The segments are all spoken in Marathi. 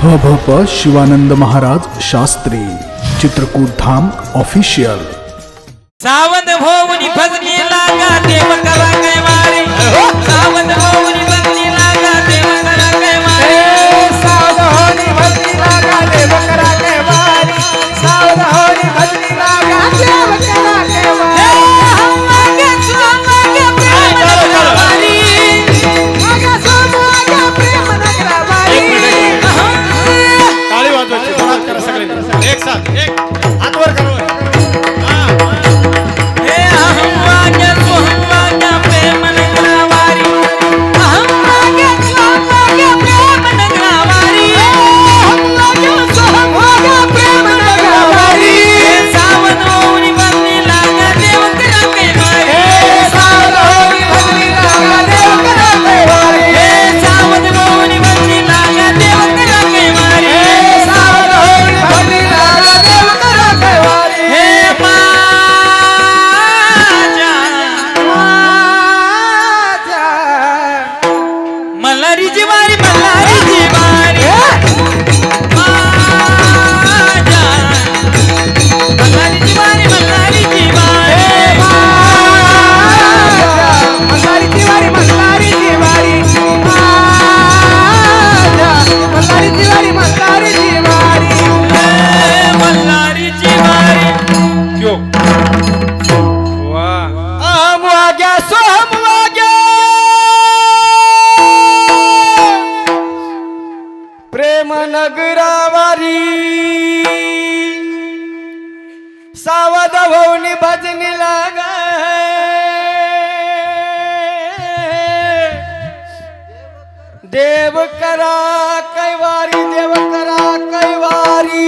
ह भ प शिवानंद महाराज शास्त्री चित्रकूट धाम ऑफिशियल सावध भोवनी फजनी लागा देव करा प्रेम नगरावारी. सावध भवनी भजनी लाग. देव करा कैवारी देव करा कैवारी.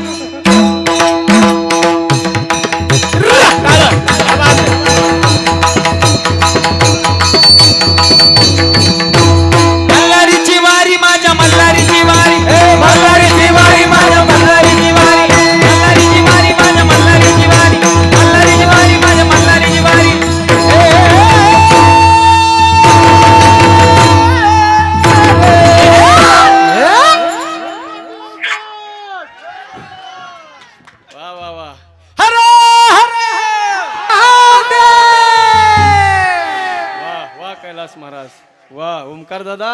रामदास महाराज. वा ओमकार दादा.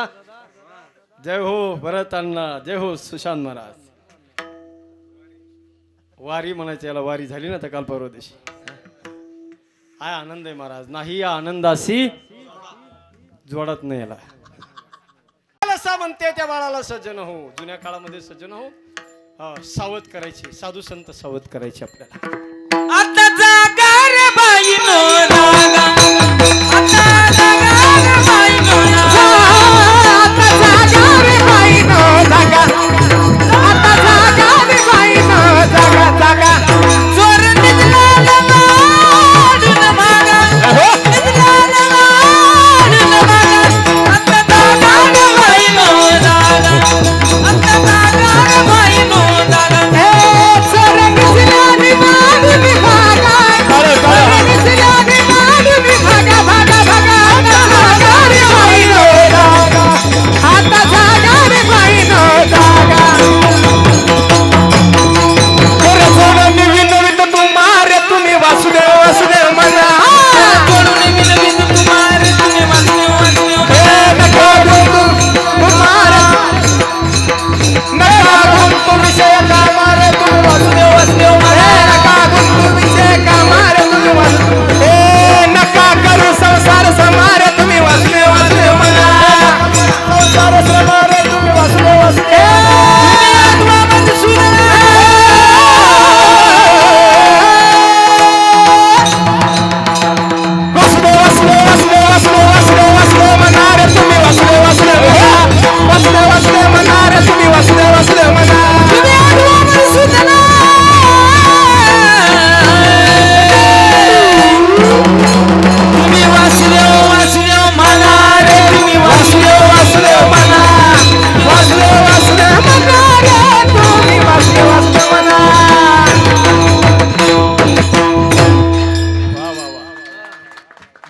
जय हो भरत अण्णा जय हो सुशांत महाराज. वारी म्हणायची याला वारी झाली ना तर काल परवा दिवशी. हा आनंद आहे महाराज. नाही या आनंदाशी जोडत नाही याला. म्हणते त्या बाळाला सज्जन हो. जुन्या काळामध्ये सज्जन हो सावध करायचे. साधू संत सावध करायचे आपल्याला.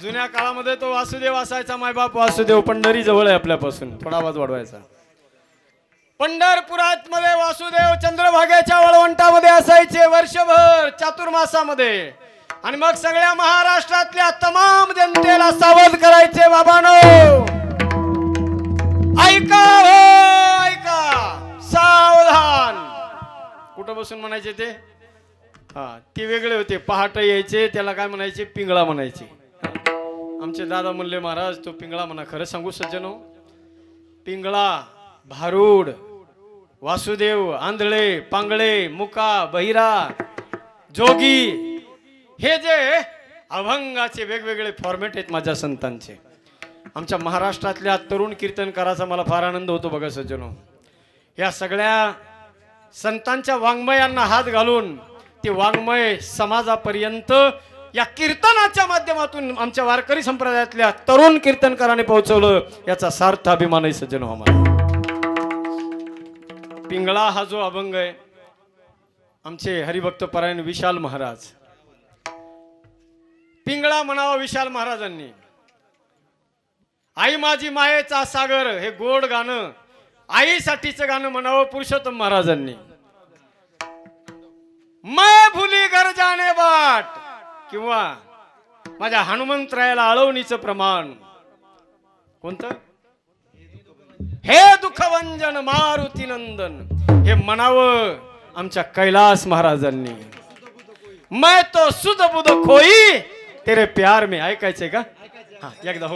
जुन्या काळामध्ये तो वासुदेव असायचा मायबाप वासुदेव पंढरी जवळ आहे आपल्यापासून. थोडा आवाज वाढवायचा. पंढरपुरात मध्ये वासुदेव चंद्रभागेच्या वळवंटामध्ये असायचे वर्षभर चातुर्मासामध्ये. आणि मग सगळ्या महाराष्ट्रातल्या तमाम जनतेला सावध करायचे बाबानो. ऐका हो ऐका. सावधान. कुठं बसून म्हणायचे ते? हा ते वेगळे होते. पहाटे यायचे त्याला काय म्हणायचे? पिंगळा म्हणायचे. आमचे दादा म्हणले महाराज तो पिंगळा म्हणा खरं सांगू सज्जनो? पिंगळा भारूड वासुदेव आंधळे पांगळे मुका बहिरा जोगी हे जे अभंगाचे वेगवेगळे फॉर्मॅट आहेत माझ्या संतांचे. आमच्या महाराष्ट्रातल्या तरुण कीर्तनकाराचा मला फार आनंद होतो बघा सज्जनो. या सगळ्या संतांच्या वाङ्मयांना हात घालून ते वाङ्मय समाजापर्यंत या कीर्तनाच्या माध्यमातून आमच्या वारकरी संप्रदायातल्या तरुण कीर्तनकाराने पोहोचवलं याचा सार्थ अभिमान आहे सज्जन आम्हाला पिंगळा हा जो अभंग आहे आमचे हरिभक्त परायण विशाल महाराज. पिंगळा म्हणावा विशाल महाराजांनी. आई माझी मायेचा सागर हे गोड गाणं आईसाठीचं गाणं म्हणावं पुरुषोत्तम महाराजांनी. मैं भुली घर वाट बाट किंवा माझ्या हनुमंतरायाला आळवणीचं प्रमाण. कोणतं? हे दुःखवंजन मारुती नंदन हे म्हणावं आमच्या कैलास महाराजांनी. मैं तो सुध बुध खोई तेरे प्यार में ऐकायचंय का? हा एकदा हो.